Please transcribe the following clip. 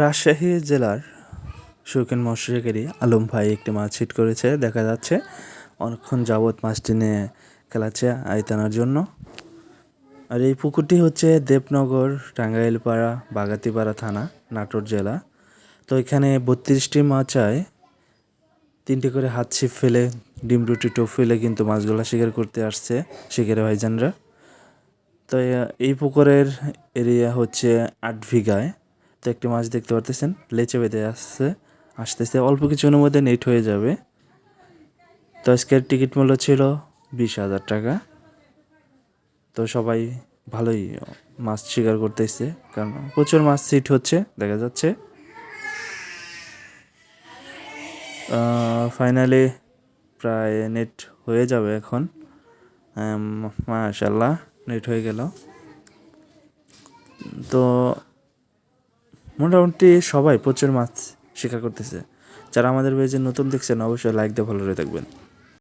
রাজশাহী জেলার শৌখিন মৎস্যশিকারী আলম ভাই একটি মাছ হিট করেছে, দেখা যাচ্ছে। অনেকক্ষণ যাবৎ মাছটি নিয়ে খেলাচ্ছে আয়তানার জন্য। আর এই পুকুরটি হচ্ছে দেবনগর, টাঙ্গাইলপাড়া, বাগাতিপাড়া থানা, নাটোর জেলা। তো এখানে বত্রিশটি মাছ আয় তিনটি করে হাত ছিপ ফেলে, ডিম রুটি টোপ ফেলে কিন্তু মাছগুলো শিকার করতে আসছে শিকারে ভাইজানরা। তো এই পুকুরের এরিয়া হচ্ছে আট বিঘায়। তো একটি মাছ দেখতে পারতেছেন, লেচে বেঁধে আসছে, আসতেছে, অল্প কিছুর মধ্যে নেট হয়ে যাবে। তো আজকের টিকিট মূল্য ছিল বিশ হাজার টাকা। তো সবাই ভালোই মাছ শিকার করতেছে, কারণ প্রচুর মাছ সিট হচ্ছে, দেখা যাচ্ছে। ফাইনালি প্রায় নেট হয়ে যাবে এখন। মাশাল্লাহ নেট হয়ে গেল। তো মোটামুটি সবাই প্রচুর মাছ শিকার করতেছে। যারা আমাদের পেজে নতুন দেখছেন, অবশ্যই লাইক দিয়ে ভালো হয়ে থাকবেন।